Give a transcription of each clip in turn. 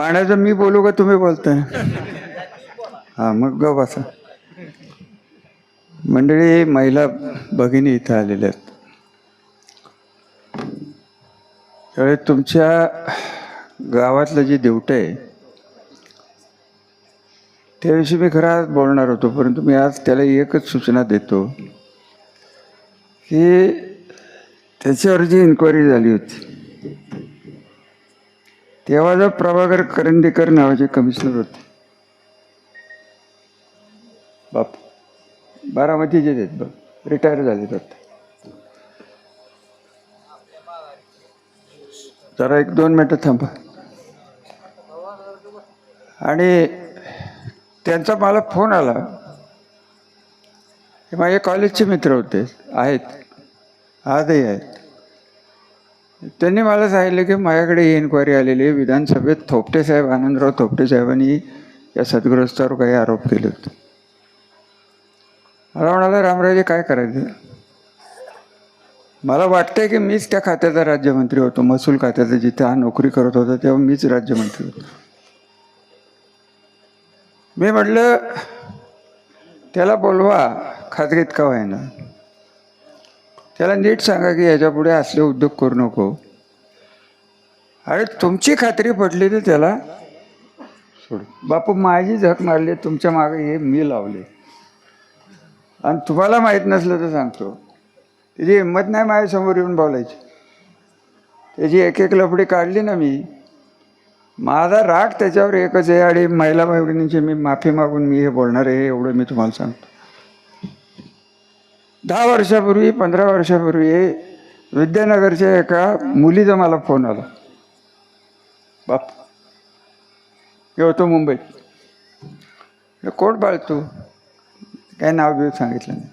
पाण्याचं मी बोलू का तुम्ही बोलताय? हा मग ग बसा. मंडळी महिला भगिनी इथं आलेल्या आहेत. त्यामुळे तुमच्या गावातलं जे देवटं आहे त्याविषयी मी खरं आज बोलणार होतो परंतु मी आज त्याला एकच सूचना देतो की त्याच्यावर जी इन्क्वायरी झाली होती तेव्हा जो प्रभाकर करंदीकर नावाचे कमिशनर होते. बाप बारामतीचे आहेत बघ. रिटायर झाले आता जरा एक दोन मिनटं थांबा. आणि त्यांचा मला फोन आला. हे माझे कॉलेजचे मित्र होते. आहेत. आजही आहेत. त्यांनी मला सांगितलं की माझ्याकडे ही इन्क्वायरी आलेली आहे. विधानसभेत थोपटे साहेब आनंदराव थोपटे साहेबांनी या सद्ग्रस्तावर काही आरोप केले होते मला म्हणाला रामराजे काय करायचं? मला वाटतंय की मीच त्या खात्याचा राज्यमंत्री होतो महसूल खात्याचा. जिथे हा नोकरी करत होता तेव्हा मीच राज्यमंत्री होतो. मी म्हटलं त्याला बोलवा खाजगीत का व्हायना त्याला नीट सांगा की याच्यापुढे असले उद्योग करू नको. अरे तुमची खात्री पडली तर त्याला सोड. बापू माझी झक मारली तुमच्या मागे हे मी लावले. आणि तुम्हाला माहीत नसलं तर सांगतो. त्याची हिंमत नाही माझ्यासमोर येऊन बोलायची. त्याची एक एक लफडी काढली ना मी. माझा राग त्याच्यावर एकच आहे आणि महिला भगिनींची मी माफी मागून मी हे बोलणार आहे एवढं मी तुम्हाला सांगतो. दहा वर्षापूर्वी पंधरा वर्षापूर्वी विद्यानगरच्या एका मुलीचा मला फोन आला. बाप. हे होतो मुंबईत कोण बाळ तू? काय नाव बिव सांगितलं नाही.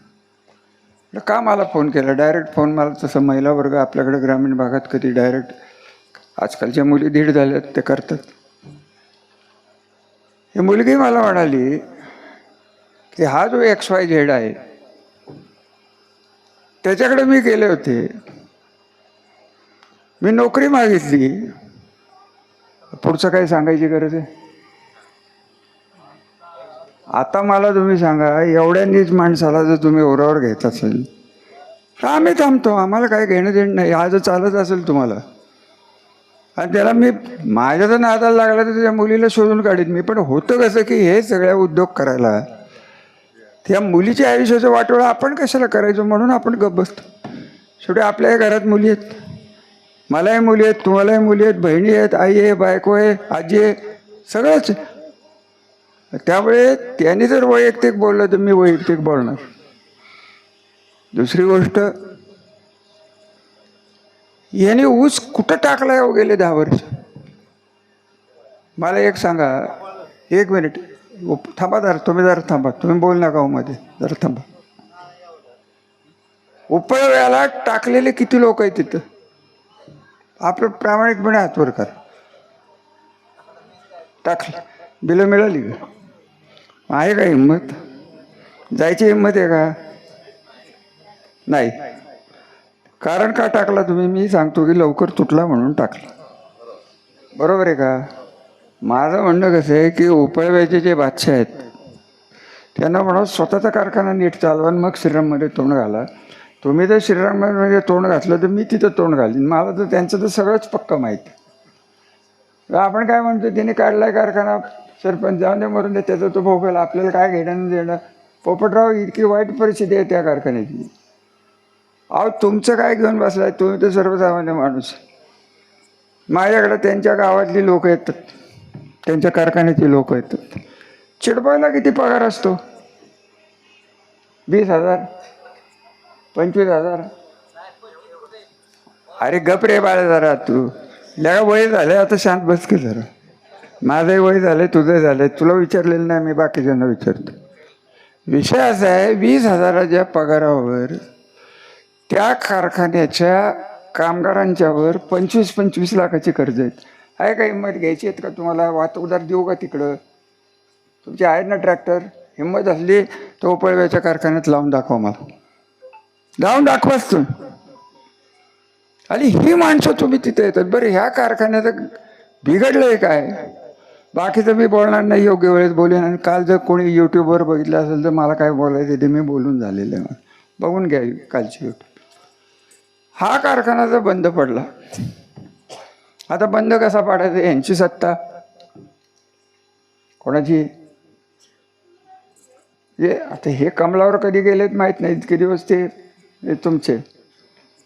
का मला फोन केला? डायरेक्ट फोन मला तसं महिला वर्ग आपल्याकडे ग्रामीण भागात कधी डायरेक्ट आजकालच्या मुली दीड झाल्यात ते करतात. ही मुलगी मला म्हणाली की हा जो एक्स वाय झेड आहे त्याच्याकडे मी गेले होते. मी नोकरी मागितली. पुढचं काही सांगायची गरज आहे? आता मला तुम्ही सांगा एवढ्या नीच माणसाला जर तुम्ही ओरावर घेत असेल तर आम्ही थांबतो आम्हाला काय घेणं देणं नाही आज चालत असेल तुम्हाला. आणि त्याला मी माझ्या जर नादाला लागला तर त्या मुलीला शोधून काढीन. मी पण होतं कसं की हे सगळ्या उद्योग करायला त्या मुलीच्या आयुष्याचं वाटोळा आपण कशाला करायचो म्हणून आपण गप बसतो. शेवटी आपल्याही घरात मुली आहेत. मलाही मुली आहेत तुम्हालाही मुली आहेत बहिणी आहेत आई आहे बायको आहे आजी आहे सगळंच त्यामुळे त्याने जर वैयक्तिक बोललं तर मी वैयक्तिक बोलणार. दुसरी गोष्ट याने ऊस कुठं टाकलाय हो गेले दहा वर्ष? मला एक सांगा एक मिनिट. थांबा जरा तुम्ही जरा थांबा. तुम्ही बोल नका हो मध्ये जरा थांबा. उपयोगाला टाकलेले किती लोक आहेत तिथं? आपलं प्रामाणिकपणे हातवर कर. टाकलं. बिलं मिळाली का? आहे का हिंमत? जायची हिंमत आहे का? नाही. कारण का टाकला तुम्ही? मी सांगतो की लवकर तुटला म्हणून टाकला. बरोबर आहे का? माझं म्हणणं कसं आहे की उपळव्याचे जे बादशाह आहेत त्यांना म्हणा स्वतःचा कारखाना नीट चालवा आणि मग श्रीराममध्ये तोंड घाला. तुम्ही जर श्रीराममध्ये तोंड घातलं तर मी तिथं तोंड घालीन. मला तर त्यांचं तर सगळंच पक्का माहीत आपण काय म्हणतो त्याने काढलाय कारखाना सरपंच जाऊन दे मरून दे त्याचा तो भोगायला आपल्याला काय घेणं देणं? पोपटराव इतकी वाईट परिस्थिती आहे त्या कारखान्याची. अहो तुमचं काय घेऊन बसलाय? तुम्ही तर सर्वसामान्य माणूस. माझ्याकडे त्यांच्या गावातली लोक येतात. त्यांच्या कारखान्याचे लोक आहेत. चिडपायला किती पगार असतो? वीस हजार पंचवीस हजार. अरे गप रे बाळा जरा तू. लगा वय झालं आता शांत बस की जरा. माझंही वय झालंय तुझं झालंय. तुला विचारलेलं नाही मी बाकीच्यांना विचारतो. विषय असा आहे वीस हजाराच्या पगारावर त्या कारखान्याच्या कामगारांच्यावर पंचवीस पंचवीस लाखाचे कर्ज आहेत. आहे का हिंमत घ्यायची आहेत का तुम्हाला? वाहतूकदार देऊ का तिकडं? तुमचे आहेत ना ट्रॅक्टर हिंमत असली तो पळव्याच्या कारखान्यात लावून दाखवा मला. लावून दाखवाच तू आणि ही माणसं तुम्ही तिथे येतात. बरं ह्या कारखान्यात बिघडलं आहे काय बाकीचं मी बोलणार नाही योग्य वेळेत बोलेन. आणि काल जर कोणी यूट्यूबवर बघितलं असेल तर मला काय बोलायचं ते मी बोलून झालेलं आहे. बघून घ्या कालची यूट्यूब हा कारखाना जर बंद पडला आता बंद कसा पाडायचा? यांची सत्ता. कोणाची? जे आता हे कमलावर कधी गेलेत माहीत नाही. इतके दिवस ते हे तुमचे.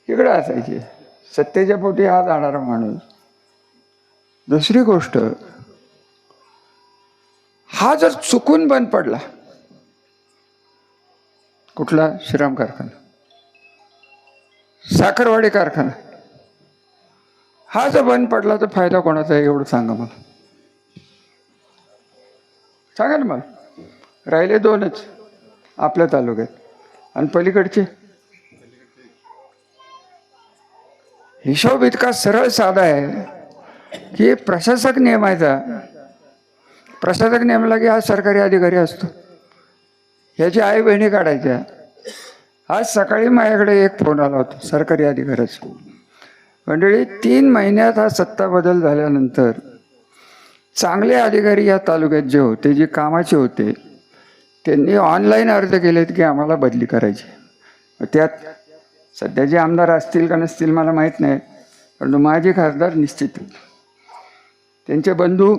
इकडे असायचे. सत्तेच्या पोटी हा जाणारा माणूस. दुसरी गोष्ट हा जर चुकून बंद पडला कुठला? श्रीराम कारखाना. साखरवाडी कारखाना. हा जर बंद पडला तर फायदा कोणाचा आहे एवढं सांगा मला. सांगा ना मला. राहिले दोनच आपल्या तालुक्यात. आणि पलीकडचे? हिशोब इतका सरळ साधा आहे की प्रशासक नियमायचा प्रशासक नेमला की हा सरकारी अधिकारी असतो. ह्याची आई बहिणी काढायच्या. आज सकाळी माझ्याकडे एक फोन आला होता सरकारी अधिकाऱ्याचा. मंडळी तीन महिन्यात हा सत्ता बदल झाल्यानंतर चांगले अधिकारी या तालुक्यात जे होते जे कामाचे होते त्यांनी ऑनलाईन अर्ज केलेत की आम्हाला बदली करायची. त्यात सध्या जे आमदार असतील का नसतील मला माहीत नाही परंतु माझे खासदार निश्चित आहेत. त्यांचे बंधू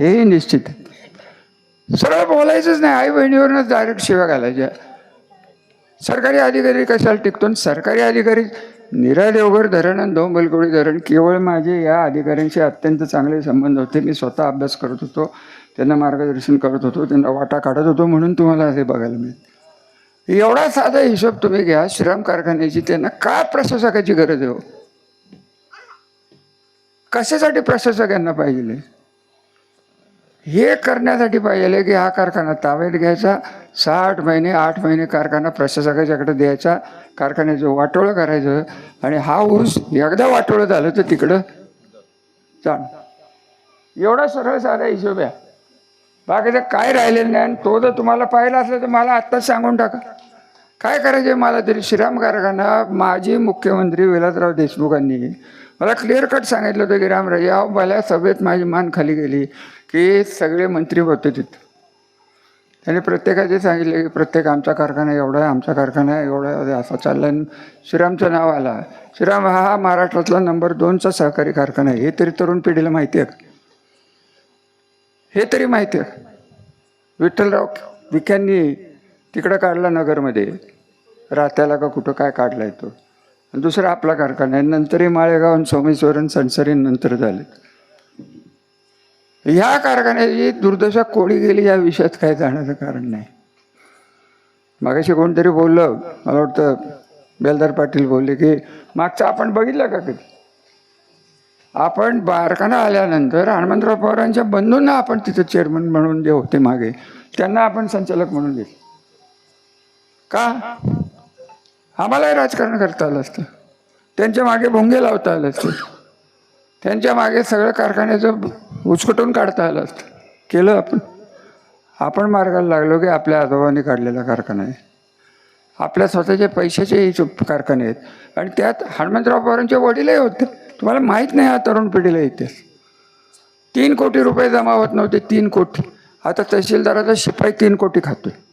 हेही निश्चित आहेत. सरळ बोलायचंच नाही आई बहिणीवरूनच डायरेक्ट शिव्या घालायच्या. सरकारी अधिकारी कशाला टिकतो? आणि सरकारी अधिकारी निरा देवघर धरण आणि धोंबलकोडी धरण केवळ माझे या अधिकाऱ्यांशी अत्यंत चांगले संबंध होते. मी स्वतः अभ्यास करत होतो. त्यांना मार्गदर्शन करत होतो. त्यांना वाटा काढत होतो म्हणून तुम्हाला असे बघायला मिळेल. एवढा साधा हिशोब तुम्ही घ्या. श्रम कारखान्याची त्यांना का प्रशासकाची गरज आहे हो? कशासाठी प्रशासक यांना पाहिजे? हे करण्यासाठी पाहिजे की हा कारखाना ताब्यात घ्यायचा सहा आठ महिने आठ महिने कारखाना प्रशासकाच्याकडे द्यायचा कारखान्याचं वाटोळं करायचं आणि हा ऊस एकदा वाटोळं झालं तर तिकडं जाण एवढा सरळ साधा हिशोब आहे. बाकीचं काय राहिलेलं नाही आणि तो जर तुम्हाला पाहिला असलं तर मला आत्ताच सांगून टाका. काय करायचे मला तरी? श्रीराम कारखाना माजी मुख्यमंत्री विलासराव देशमुखांनी मला क्लिअर कट सांगितलं होतं की रामराजे अहो मला सभेत माझी मान खाली गेली की सगळे मंत्री होते तिथं. त्यांनी प्रत्येकाचे सांगितले की प्रत्येक आमचा कारखाना एवढा आहे आमचा कारखाना एवढा आहे असा चालला श्रीरामचं नाव आला. श्रीराम हा महाराष्ट्रातला नंबर दोनचा सहकारी कारखाना आहे. हे तरी तरुण पिढीला माहिती आहे का? हे तरी माहिती आहे. विठ्ठलराव विख्यांनी तिकडं काढला नगरमध्ये. राहत्याला का कुठं काय काढला येतो तो? दुसरा आपला कारखाना आहे. नंतरही माळेगाव आणि सोमेश्वरन सणसरी नंतर झाले. ह्या कारखान्याची दुर्दशा कोळी गेली या विषयात काय जाण्याचं कारण नाही. मागाशी कोणतरी बोललं मला वाटतं बेलदार पाटील बोलले की मागचं आपण बघितलं का कधी? आपण बारखाना आल्यानंतर हनुमंतराव पवारांच्या बंधूंना आपण तिथं चेअरमन म्हणून जे होते मागे त्यांना आपण संचालक म्हणून घेतलं. का? आम्हालाही राजकारण करता आलं असतं. त्यांच्या मागे भोंगे लावता आलं असतं. त्यांच्या मागे सगळं कारखान्याचं उचकटून काढता आलं असतं. केलं आपण. आपण मार्गाला लागलो की आपल्या आजोबांनी काढलेला कारखाना आहे. आपल्या स्वतःच्या पैशाचेही चुप कारखाने आहेत. आणि त्यात हनुमंतराव पवारांचे वडीलही होते. तुम्हाला माहीत नाही हा तरुण पिढीला इतिहास. तीन कोटी रुपये जमा होत नव्हते तीन कोटी. आता तहसीलदाराचा शिपाई तीन कोटी खातोय.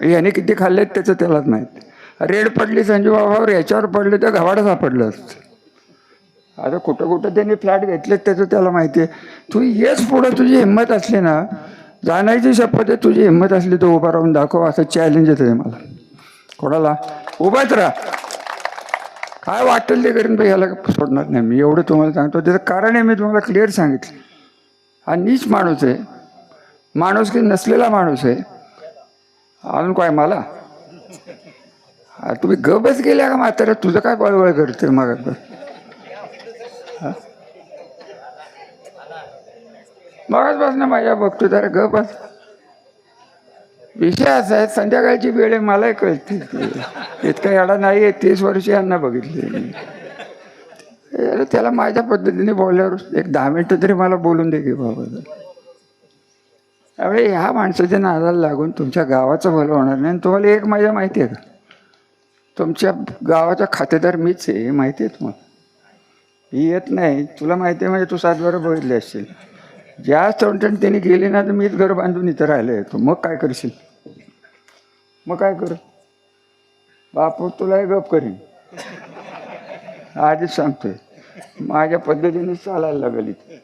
याने किती खाल्लेत त्याचं त्यालाच माहीत. रेड पडली संजू बाबावर याच्यावर पडले तर घवाडं सापडलं असतं. आता कुठं कुठं त्यांनी फ्लॅट घेतलेत त्याचं त्याला माहिती आहे. तू येच पुढं तुझी हिंमत असली ना जाण्याची शपथ आहे तुझी हिंमत असली तर उभा राहून दाखव असं चॅलेंज येतं आहे मला. कोणाला? उभाच राहा. काय वाटेल ते करीन भाई याला सोडणार नाही. मी एवढं तुम्हाला सांगतो त्याचं कारण आहे मी तुम्हाला क्लिअर सांगितलं. हा नीच माणूस आहे. माणूस की नसलेला माणूस आहे. अजून काय मला? तुम्ही गबच गेल्या का म्हातारा? तुझं काय बळबळ करते मग? मगच बस ना माझ्या बघतो जरा गप बस विषय असा आहे संध्याकाळची वेळ आहे मलाही कळते इतका याडा नाही आहे तीस वर्ष यांना बघितले अरे त्याला माझ्या पद्धतीने बोलल्यावर एक दहा मिनटं तरी मला बोलून दे की बाबा. त्यामुळे ह्या माणसाच्या नादाला लागून तुमच्या गावाचं भलं होणार नाही आणि तुम्हाला एक माझ्या माहिती आहे का? तुमच्या गावाचा खातेदार मीच आहे हे माहिती आहे तुम्हाला? ही येत नाही. तुला माहिती आहे म्हणजे तू सात बरं बघितले असशील. ज्या तोंडण त्यांनी गेली ना तर मीच घर बांधून इथं राहिलं येतो मग काय करशील? मग काय करू? बापू तुलाही गप करीन. आधीच सांगतोय. माझ्या पद्धतीने चालायला लागेल इथे.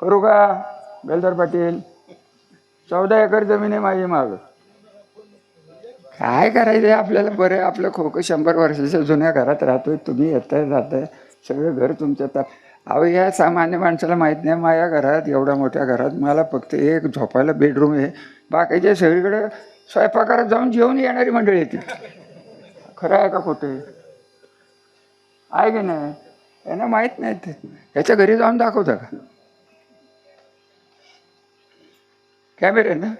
करू का बेलदार पाटील? चौदा एकर जमीन आहे माझी माग. काय करायचं आपल्याला बरं आपलं खोकं शंभर वर्षाच्या जुन्या घरात राहतोय. तुम्ही येताय जाताय. सगळं घर तुमच्या ता अहो या सामान्य माणसाला माहीत नाही. माझ्या घरात एवढ्या मोठ्या घरात मला फक्त एक झोपायला बेडरूम आहे. बाकीच्या सगळीकडे स्वयंपाकघरात जाऊन जेवून येणारी मंडळी येते खरं आहे का खोटं आहे? आहे की नाही? यांना माहीत नाही ते. याच्या घरी जाऊन दाखवता का? कॅमेरे ना?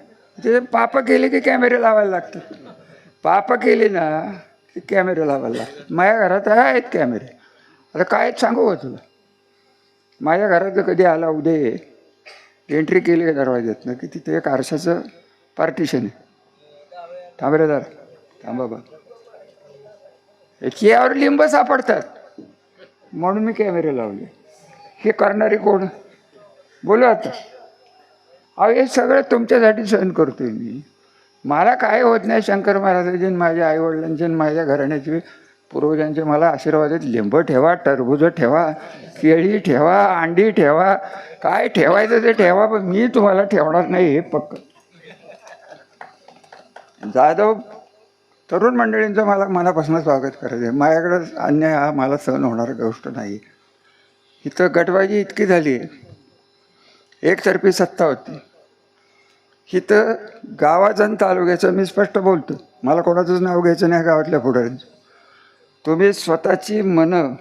ते पाप केले की कॅमेरे लावायला लागतात. पाप केले ना की कॅमेरे लावायला लागतात. माझ्या घरात आहेत कॅमेरे. आता काय सांगू का तुला? माझ्या घरात कधी आला उदय एंट्री केली आहे दरवाज्यातनं की तिथे एक आरशाचं पार्टिशन आहे. थांब थांबा बा यावर लिंब सापडतात. म्हणून मी कॅमेरे लावले. हे करणारे कोण? बोलू आता. अहो हे सगळं तुमच्यासाठी सहन आहे मी. मला काय होत नाही शंकर महाराजांचे माझ्या आईवडिलांचे आणि माझ्या घराण्याचे पूर्वजांचे मला आशीर्वाद आहेत. लिंब ठेवा टरबूज ठेवा केळी ठेवा अंडी ठेवा काय ठेवायचं ते ठेवा पण मी तुम्हाला ठेवणार नाही हे पक्क. जाधव तरुण मंडळींचं मला मनापासून स्वागत करायचं आहे. माझ्याकडं अन्याय हा मला सहन होणारी गोष्ट नाही. इथं गटबाजी इतकी झाली. एकतर्फी सत्ता होती. इथं गावाचं आणि तालुक्याचं मी स्पष्ट बोलतो. मला कोणाचंच नाव घ्यायचं नाही गावातल्या पुढाऱ्यांचं. तुम्ही स्वतःची मनं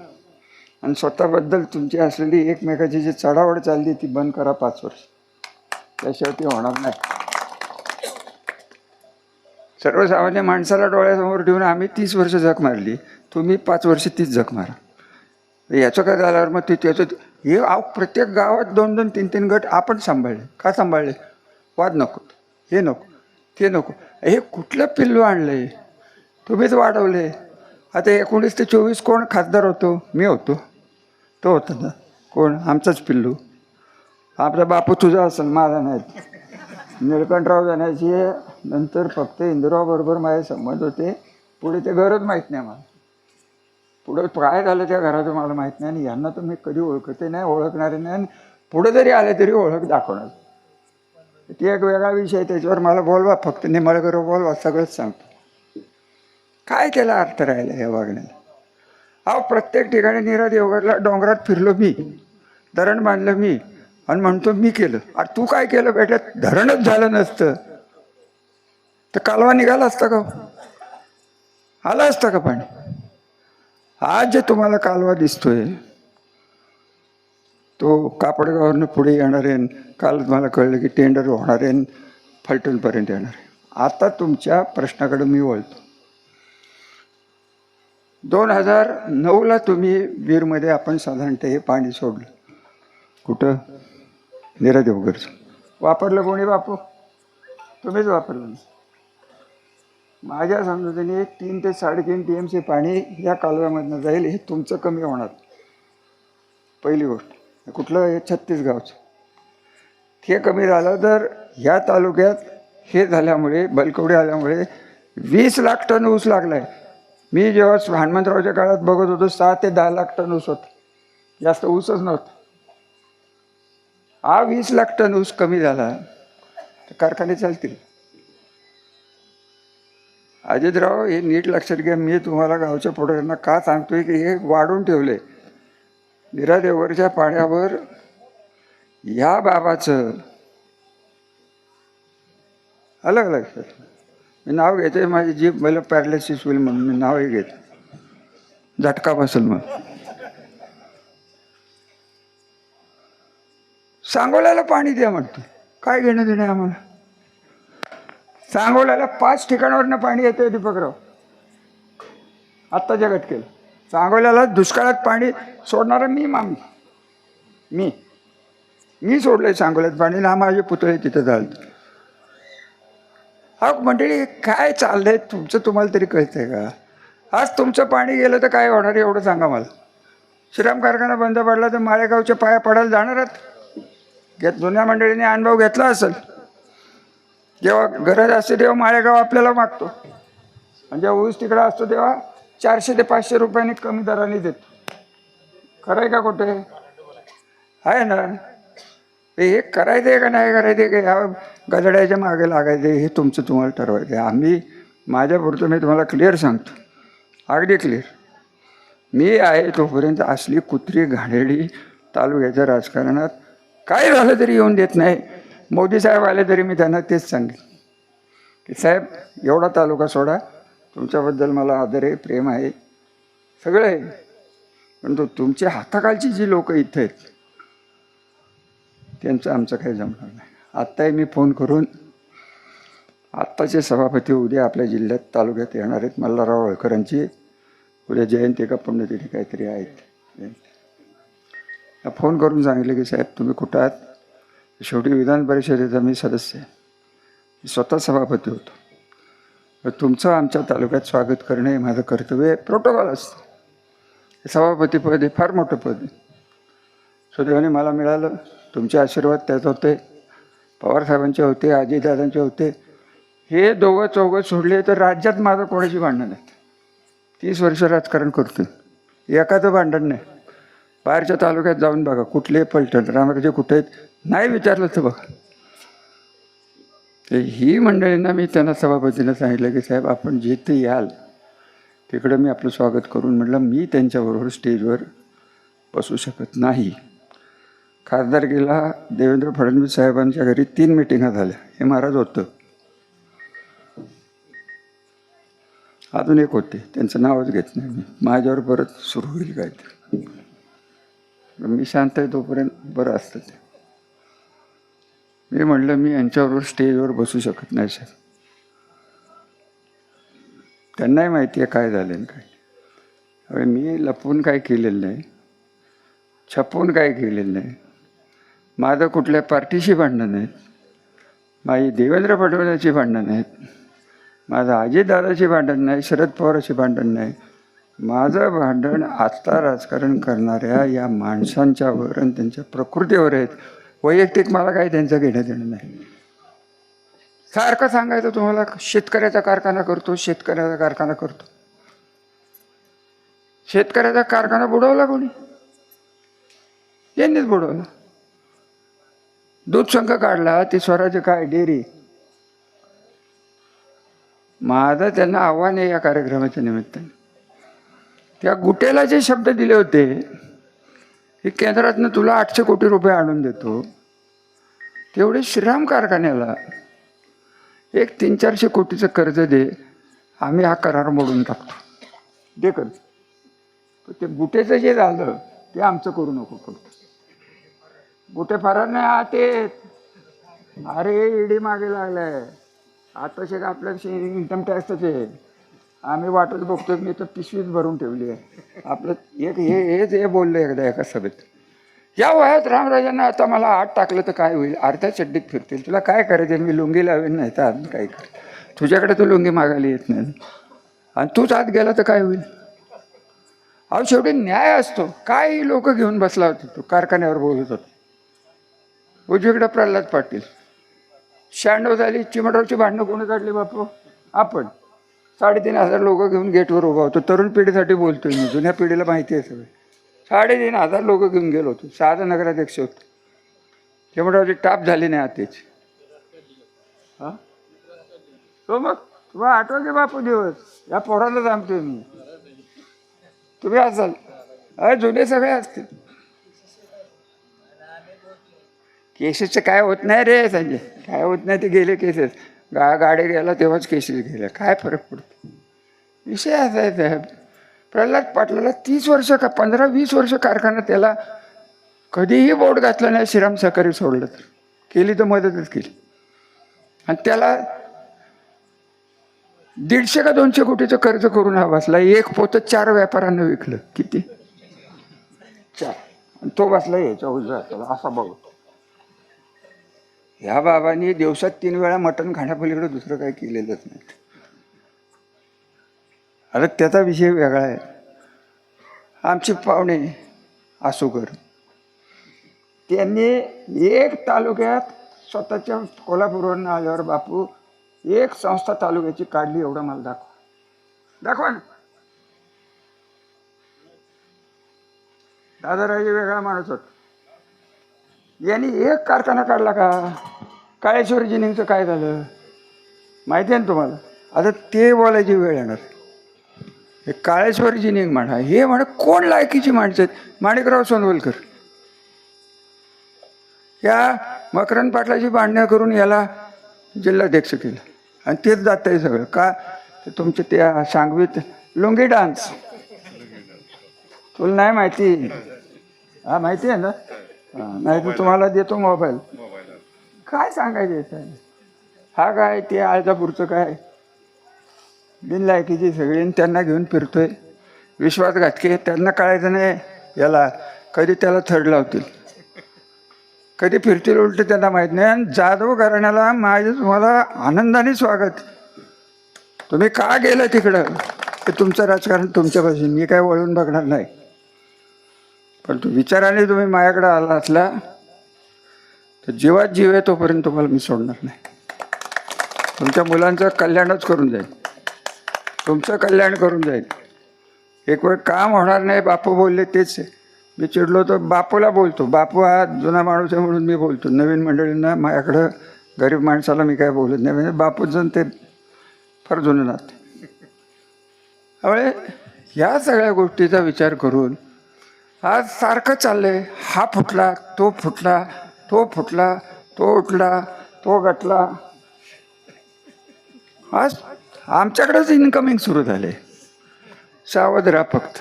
आणि स्वतःबद्दल तुमची असलेली एकमेकाची जी चढावड चालली ती बंद करा पाच वर्ष. त्याशिवाय ती होणार नाही. सर्वसामान्य माणसाला डोळ्यासमोर ठेवून आम्ही तीस वर्ष जग मारली. तुम्ही पाच वर्ष तीच जग मारा. याचं काय झाल्यावर मग ते त्याचं हे अहो प्रत्येक गावात दोन दोन तीन तीन गट आपण सांभाळले. का सांभाळले? वाद नको. हे नको. ते नको. हे कुठलं पिल्लू आणलं आहे तुम्हीच वाढवले. आता एकोणीस ते चोवीस कोण खासदार होतो? मी होतो. तो होता ना. कोण? आमचाच पिल्लू. आमचा बापू तुझा असेल माझा नाही. निळकंठराव जाण्याची नंतर फक्त इंदिराबरोबर माझे संबंध होते. पुढे ते घरच माहीत नाही मला. पुढं काय झालं त्या घराचं मला माहीत नाही आणि यांना तर मी कधी ओळखते नाही ओळखणारे नाही आणि पुढे जरी आले तरी ओळख दाखवणार. ती एक वेगळा विषय आहे, त्याच्यावर मला बोलवा फक्त निमाळकर बोलवा सगळंच सांगतो. काय त्याला अर्थ राहिला हे वागण्याला अहो प्रत्येक ठिकाणी निरा देवगडला डोंगरात फिरलो मी धरण बांधलं मी आणि म्हणतो मी केलं. अरे तू काय केलं बेटा? धरणच झालं नसतं. तर कालवा निघाला असता का? आला असता का पाणी? आज जे तुम्हाला कालवा दिसतोय तो कापडगावरनं पुढे येणार आहे. काल मला कळलं की टेंडर होणार आहे. फलटणपर्यंत येणार आहे. आता तुमच्या प्रश्नाकडे मी वळतो. दोन हजार नऊला तुम्ही वीरमध्ये आपण साधारणतः हे पाणी सोडलं. कुठं? निरादेव देवगडचं वापरलं कोणी बापू? तुम्हीच वापरलं माझ्या समजुतीने तीन ते साडेतीन टी एम सी पाणी या कालव्यामधनं जाईल हे तुमचं कमी होणार. पहिली गोष्ट. कुठलं हे छत्तीसगावचं. हे कमी झालं तर ह्या तालुक्यात हे झाल्यामुळे बलकवडे आल्यामुळे वीस लाख टन ऊस लागलाय. मी जेव्हा हनुमंतरावच्या काळात बघत होतो सहा ते दहा लाख टन ऊस होत. जास्त ऊसच नव्हता. हा वीस लाख टन ऊस कमी झाला तर कारखाने चालतील. अजितराव हे नीट लक्षात घ्या मी तुम्हाला गावच्या पुढाऱ्यांना का सांगतोय की हे वाढून ठेवले निरादेवरच्या पाण्यावर या बाबाचं अलग लक्षात मी नाव घेते माझी जीप मला पॅरालिसिस होईल म्हणून मी नावही घेते. झटका बसेल मग. सांगोल्याला पाणी द्या म्हणतो. काय घेणं देणं आम्हाला? सांगोल्याला पाच ठिकाणावरनं पाणी येतं दीपकराव. आत्ता जगत केलं. सांगोल्याला दुष्काळात पाणी सोडणारा मी मामी मी. मी सोडलंय सांगोल्यात पाणी ना माझे पुतळे तिथं झालं. हा मंडळी काय चाललंय? तुमचं तुम्हाला तरी कळतंय का? आज तुमचं पाणी गेलं तर काय होणार एवढं सांगा मला. श्रीराम कारखाना बंद पडला तर माळेगावच्या पाया पडायला जाणारच घेत जुन्या मंडळीने अनुभव घेतला असेल. जेव्हा गरज असते तेव्हा माळेगाव आपल्याला मागतो. आणि जेव्हा ऊस तिकडं असतो तेव्हा चारशे ते पाचशे रुपयांनी कमी दराने देतो. खरं आहे का कुठे आहे ना. हे करायचं आहे का नाही करायचं आहे का? ह्या गजड्याच्या मागे लागायचं हे तुमचं तुम्हाला ठरवायचं आहे आम्ही माझ्यापुरतं मी तुम्हाला क्लिअर सांगतो. अगदी क्लिअर मी आहे तोपर्यंत असली कुत्री घाणेडी तालुक्याच्या राजकारणात काय झालं तरी येऊन देत नाही. मोदी साहेब आले तरी मी त्यांना तेच सांगेन. की साहेब एवढा तालुका सोडा. तुमच्याबद्दल मला आदर आहे प्रेम आहे सगळं आहे. परंतु तुमच्या हाताखालची जी लोक इथं आहेत त्यांचं आमचं काही जमणार नाही. आत्ताही मी फोन करून आत्ताचे सभापती उद्या आपल्या जिल्ह्यात तालुक्यात येणार आहेत मल्हारराव होळकरांची. उद्या जयंती का पुण्यतिथी काहीतरी आहेत. फोन करून सांगितले की साहेब तुम्ही कुठं आहात? शेवटी विधान परिषदेचा मी सदस्य आहे. मी स्वतः सभापती होतो. तुमचं आमच्या तालुक्यात स्वागत करणे हे माझं कर्तव्य आहे. प्रोटोकॉल असतं. सभापतीपद हे फार मोठं पद आहे. सुदैवाने मला मिळालं. तुमचे आशीर्वाद त्यात होते. पवारसाहेबांचे होते आजीदादांचे होते. हे दोघं चौघं सोडले तर राज्यात माझं कोणाशी भांडण नाहीत तीस वर्ष राजकारण करतो एखादं भांडण नाही. बाहेरच्या तालुक्यात जाऊन बघा कुठले पलटण रामराजे कुठे आहेत? नाही विचारलं तर बघा. ते ही मंडळींना मी त्यांना सभापतीनं सांगितलं की साहेब आपण जिथे याल तिकडं मी आपलं स्वागत करून म्हटलं मी त्यांच्याबरोबर स्टेजवर बसू शकत नाही. खासदारकीला देवेंद्र फडणवीस साहेबांच्या घरी तीन मिटिंगा झाल्या. हे महाराज होतं. अजून एक होते. त्यांचं नावच घेत नाही मी. माझ्यावर परत सुरू होईल काय ते. मी शांत आहे तोपर्यंत बरं असतं ते. मी म्हटलं मी यांच्याबरोबर स्टेजवर बसू शकत नाही सर. त्यांनाही माहिती आहे काय झालं काय अरे मी लपवून काय केलेलं नाही छपवून काय केलेलं नाही. माझं कुठल्या पार्टीशी भांडणं नाहीत. माझी देवेंद्र फडणवीसाची भांडणं नाहीत. माझं अजितदादाची भांडण नाही शरद पवाराची भांडण नाही. माझं भांडण आत्ता राजकारण करणाऱ्या या माणसांच्यावर आणि त्यांच्या प्रकृतीवर आहेत. वैयक्तिक मला काही त्यांचं घेणं देणं नाही. सारखं सांगायचं तुम्हाला शेतकऱ्याचा कारखाना करतो शेतकऱ्याचा कारखाना करतो. शेतकऱ्याचा कारखाना बुडवला कोणी? यांनीच बुडवला. दूध संघ काढला ती स्वराज्य काय डेअरी? माझं त्यांना आव्हान आहे या कार्यक्रमाच्या निमित्ताने. त्या गुटेला जे शब्द दिले होते हे केंद्रातनं तुला आठशे कोटी रुपये आणून देतो. तेवढे श्रीराम कारखान्याला एक तीन चारशे कोटीचं कर्ज दे. आम्ही हा करार मोडून टाकतो. दे कर्ज. पण ते गुटेचं जे झालं ते आमचं करू नको फक्त. गुटे फार नाही हा ते. अरे ईडी मागे लागलाय. आता शेक आपल्या इन्कम टॅक्सच आहे आम्ही वाटत बघतोय मी तर पिशवीच भरून ठेवली आहे. आपलं एक हे हेच हे बोललं एकदा एका सभेत. या वयात रामराजांना आता मला आत टाकलं तर काय होईल? अर्ध्या चड्डीत फिरतील. तुला काय करायचं? मी लुंगी लावेन नाही तर अजून काय कर. तुझ्याकडे तर लुंगी मागायला येत नाही. आणि तूच आत गेला तर काय होईल? अहो शेवटी न्याय असतो. काय लोक घेऊन बसला होता तो कारखान्यावर बोलत होता. उजवीकडे प्रल्हाद पाटील. शहाण्णव झाली चिमटावरची भांडणं कोणी काढली बापू? आपण. साडेतीन हजार लोक घेऊन गेटवर उभा होतो. तरुण पिढीसाठी बोलतोय मी जुन्या पिढीला माहिती आहे सगळं. साडेतीन हजार लोक घेऊन गेलो होतो. साधा नगराध्यक्ष होतो. त्यामुळे टाप झाली नाही आतेची. हां? तो मग तुम्हाला आठवते बापू दिवस? या पोराला सांगतोय मी. तुम्ही असाल. अरे जुने सगळे असतील. केसेसचं काय होत नाही रे संजय. काय होत नाही ते गेले केसेस. गा गाडी गेला तेव्हाच केसेस गेल्या. काय फरक पडतो? विषय असा आहे साहेब. प्रल्हाद पाटलाला तीस वर्ष का पंधरा वीस वर्ष कारखाना त्याला कधीही बोट घातलं नाही श्रीराम सहकारी सोडलं तर. केली तर मदतच केली. आणि त्याला दीडशे का दोनशे कोटीचं कर्ज करून हा बसला. एक पोतं चार व्यापाऱ्यांना विकलं. किती? चार. आणि तो बसला याच्या उजव्या असा बघतो ह्या बाबांनी दिवसात तीन वेळा मटण खाण्यापलीकडे दुसरं काही केलेलंच नाही. आता त्याचा विषय वेगळा आहे. आमचे पाहुणे आसूकर त्यांनी एक तालुक्यात स्वतःच्या कोल्हापूरवरून आल्यावर बापू एक संस्था तालुक्याची काढली एवढं मला दाखवा. दाखवा ना. दादाराजे वेगळा माणूस होता. यांनी एक कारखाना काढला का? काळेश्वर जिनिंगचं काय झालं? माहिती आहे ना तुम्हाला? आता ते बोलायची वेळ येणार. हे काळेश्वर जिनिंग म्हणा हे म्हणा कोण लायकीची माणसं आहेत? माणिकराव सोनवलकर. या मकरंद पाटलाची भांडणं करून याला जिल्हाध्यक्ष केलं. आणि तेच जात आहे सगळं. का? ते त्या सांगवीत लुंगी डान्स. तुला नाही माहिती? हा माहिती आहे ना? नाही तर तुम्हाला देतो मोबाईल. काय सांगायचं याच्यात? हा काय ते आळजापूरचं काय? बिनलायकीची सगळी आणि त्यांना घेऊन फिरतोय. विश्वासघातके त्यांना कळायचं नाही याला. कधी त्याला थर्ड लावतील? कधी फिरतील उलट त्यांना माहीत नाही. आणि जाधव घराण्याला माझं तुम्हाला आनंदाने स्वागत. तुम्ही का गेलं तिकडं? ते तुमचं राजकारण तुमच्यापासून मी काय वळून बघणार नाही. पण तू विचाराने तुम्ही माझ्याकडे आला असला तर जीवात जीव आहे तोपर्यंत तुम्हाला मी सोडणार नाही. तुमच्या मुलांचं कल्याणच करून जाईल. तुमचं कल्याण करून जाईल. एक वेळ काम होणार नाही बापू बोलले तेच आहे. मी चिडलो तर बापूला बोलतो. बापू हा जुना माणूस आहे म्हणून मी बोलतो. नवीन मंडळींना माझ्याकडं गरीब माणसाला मी काय बोलत नाही. म्हणजे बापूचं ते फार जुनं नात. त्यामुळे ह्या सगळ्या गोष्टीचा विचार करून आज सारखं चाललं आहे हा फुटला तो फुटला. तो फुटला तो उठला तो गटला. आज आमच्याकडेच इन्कमिंग सुरू झाले. सावध राहा फक्त.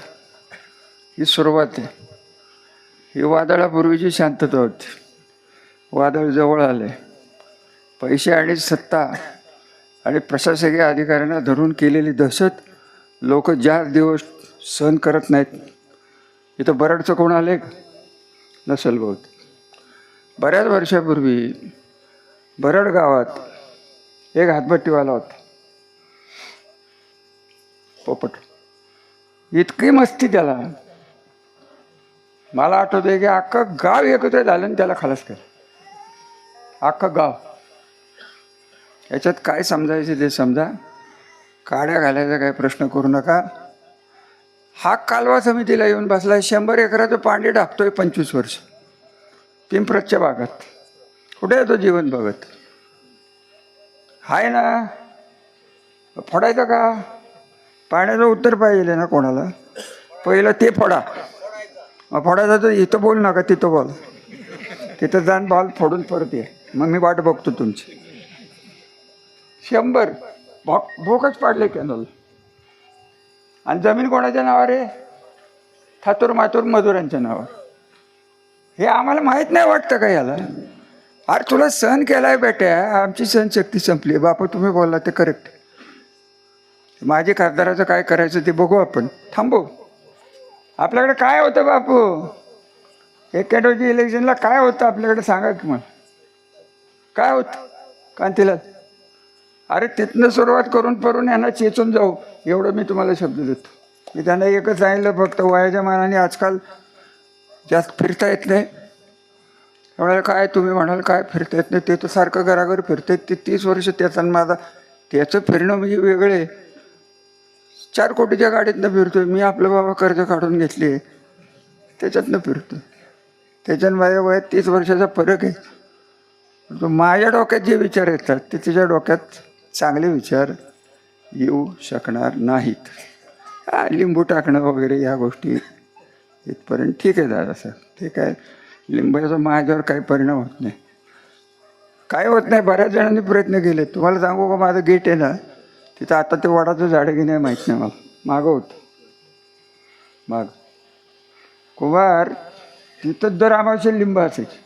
ही सुरुवात आहे. ही वादळापूर्वीची शांतता होती. वादळ जवळ आले पैसे आणि सत्ता आणि प्रशासकीय अधिकाऱ्यांना धरून केलेली दहशत लोक ज्या दिवस सहन करत नाहीत. इथं बरडचं कोण आले नसेल बहुत बऱ्याच वर्षापूर्वी बरड गावात एक हातभट्टीवाला होता. पोपट. इतकी मस्ती त्याला. मला आठवतंय की अख्खं गाव एकत्र झालं आणि त्याला खलास केलं. अख्खं गाव. याच्यात काय समजायचं ते समजा. काड्या घालायचा काय प्रश्न करू नका. हा कालवा समितीला येऊन बसला शंभर एकराचं पाणी टाकतोय पंचवीस वर्ष. पिंपरतच्या भागात. कुठे आहे तो जीवन बघत आहे ना. फोडायचं का? पाण्याचं उत्तर पाहिजे ना कोणाला? पहिलं ते फोडा. मग फोडायचं तर इथं बोल नका तिथं बोल. तिथं जाण बॉल फोडून परत ये मग मी वाट बघतो तुमची. शंभर. भो भोकच पाडले कॅनल. आणि जमीन कोणाच्या नावावर आहे? थातूर मातूर मजुरांच्या नावावर. हे आम्हाला माहीत नाही वाटतं का याला? अरे तुला सहन केलाय बेट्या आमची सहनशक्ती संपली. बापा तुम्ही बोलला ते करेक्ट माझे खासदाराचं काय करायचं ते बघू आपण. थांबू आपल्याकडे काय होतं बापू? एकेडोजी इलेक्शनला काय होतं आपल्याकडे सांगा की मग काय होतं? कांतीला अरे तिथनं सुरुवात करून करून यांना चेचून जाऊ. एवढं मी तुम्हाला शब्द देतो. मी त्यांना एकच सांगितलं फक्त वयाच्या मानाने आजकाल जास्त फिरता येत नाही. म्हणाल काय तुम्ही म्हणाल काय फिरता येत नाही. ते तर सारखं घराघर फिरते. ते तीस वर्ष त्याचा आणि माझा. त्याचं फिरणं म्हणजे वेगळे चार कोटीच्या गाडीतनं फिरतोय. मी आपलं बाबा कर्ज काढून घेतली. आहे त्याच्यातनं फिरतोय. त्याच्यानं माझ्या वयात तीस वर्षाचा फरक आहे. तो माझ्या डोक्यात जे विचार येतात ते तिच्या डोक्यात चांगले विचार येऊ शकणार नाहीत. लिंबू टाकणं वगैरे या गोष्टी इथपर्यंत ठीक आहे दादा सर. ठीक आहे. लिंबाचा माझ्यावर काही परिणाम होत नाही. काय होत नाही. बऱ्याच जणांनी प्रयत्न केले. तुम्हाला सांगू का माझं गेट आहे ना? तिथं आता ते वडाचं झाडं की नाही माहीत नाही मला. मागं होतं. माग. कुमार तिथं दर आम्हाला लिंब असायची.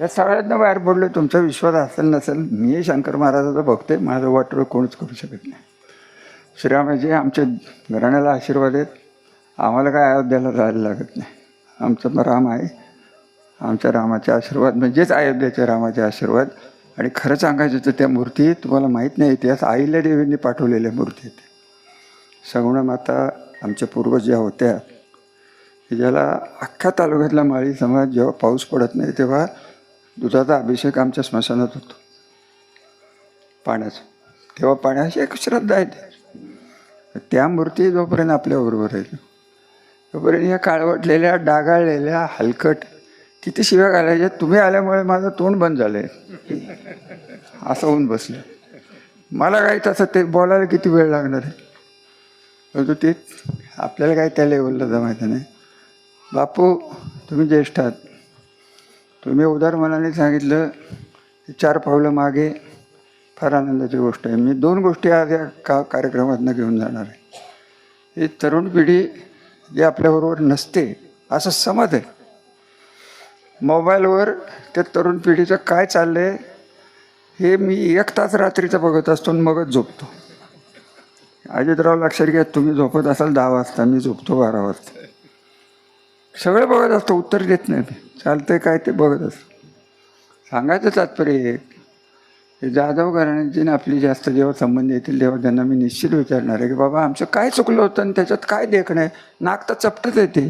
या सगळ्यातनं बाहेर पडलो तुमचा विश्वास असेल नसेल मी शंकर महाराजाचं आहे. माझं वाटोळ कोणच करू शकत नाही. श्रीरामाजी आमच्या घराण्याला आशीर्वाद आहेत. आम्हाला काय अयोध्येला जायला लागत नाही. आमचं पण राम आहे. आमच्या रामाचे आशीर्वाद म्हणजेच अयोध्येचे रामाचे आशीर्वाद. आणि खरं सांगायचं तर त्या मूर्ती तुम्हाला माहीत नाही इतिहास आईल्या देवींनी पाठवलेल्या मूर्ती आहेत. सगुणा माता आमच्या पूर्वज ज्या होत्या ज्याला अख्ख्या तालुक्यातला माळी समाज जेव्हा पाऊस पडत नाही तेव्हा दुधाचा अभिषेक आमच्या स्मशानात होतो. पाण्याचा. तेव्हा पाण्याची एक श्रद्धा आहे. त्या मूर्ती जोपर्यंत आपल्याबरोबर आहे तोपर्यंत या काळवटलेल्या डागाळलेल्या हलकट किती शिव्या घालायच्या. तुम्ही आल्यामुळे माझं तोंड बंद झालंय. असं होऊन बसलं. मला काही तसं ते बोलायला किती वेळ लागणार आहे? परंतु ते आपल्याला काही त्या लेवलला जमायचं नाही. बापू तुम्ही ज्येष्ठ आहात. तुम्ही उदार मनाने सांगितलं की चार पावलं मागे फार आनंदाची गोष्ट आहे. मी दोन गोष्टी आज या का कार्यक्रमातनं घेऊन जाणार आहे. ही तरुण पिढी जे आपल्याबरोबर नसते असं समज आहे. मोबाईलवर त्या तरुण पिढीचं काय चाललं आहे हे मी एक तास रात्रीचं बघत असतो आणि मगच झोपतो. अजितराव लक्षात घ्या तुम्ही झोपत असाल दहा वाजता मी झोपतो बारा वाजता. सगळं बघत असतो उत्तर देत नाही मी. चालतंय काय ते बघत असतो. सांगायचं तात्पर्य एक जाधव घराण्यांची ना आपली जास्त जेव्हा संबंध येतील तेव्हा त्यांना मी निश्चित विचारणार आहे की बाबा आमचं काय चुकलं होतं आणि त्याच्यात काय देखणं आहे नाक तर चपटत येते.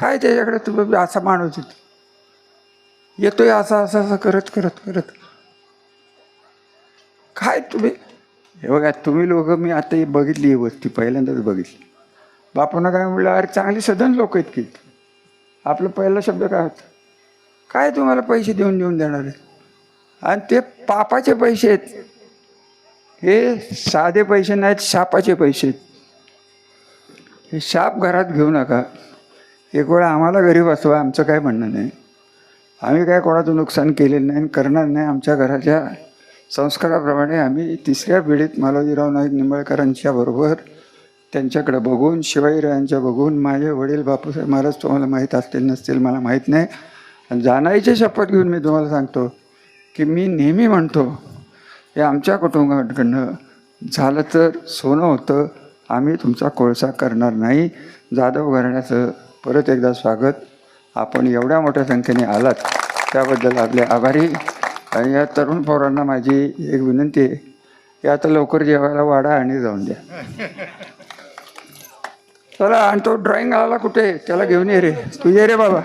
काय त्याच्याकडे तुम्ही असा माणूस येतो येतोय असं असं असं करत करत करत. काय तुम्ही? हे बघा तुम्ही लोक मी आता ही बघितली ही वस्ती पहिल्यांदाच बघितली. बापूंना काय म्हणलं अरे चांगली सदन लोक आहेत की. आपलं पहिला शब्द काय होता? काय तुम्हाला पैसे देऊन देऊन देणार आहे? आणि ते पापाचे पैसे आहेत. हे साधे पैसे नाहीत शापाचे पैसे आहेत. हे शाप घरात घेऊ नका. एक वेळा आम्हाला घरी बसवा आमचं काय म्हणणं नाही. आम्ही काय कोणाचं नुकसान केलेलं नाही आणि करणार नाही आमच्या घराच्या संस्काराप्रमाणे आम्ही तिसऱ्या पिढीत मालोजीराव नाईक निंबाळकरांच्या बरोबर त्यांच्याकडे बघून शिवाजीरायांच्या बघून माझे वडील बापूसाहेब महाराज तुम्हाला माहीत असतील नसतील मला माहीत नाही. आणि जाणायची शपथ घेऊन मी तुम्हाला सांगतो की मी नेहमी म्हणतो हे आमच्या कुटुंबाकडनं झालं तर सोनं होतं आम्ही तुमचा कोळसा करणार नाही. जाधव घराण्याचं परत एकदा स्वागत. आपण एवढ्या मोठ्या संख्येने आलात त्याबद्दल आपले आभारी. आणि या तरुण पोरांना माझी एक विनंती आहे की आता लवकर जेवायला वाढा आणि जाऊन द्या. चला आणि तो ड्रॉइंग आला कुठे? त्याला घेऊन ये रे. तू ये रे बाबा.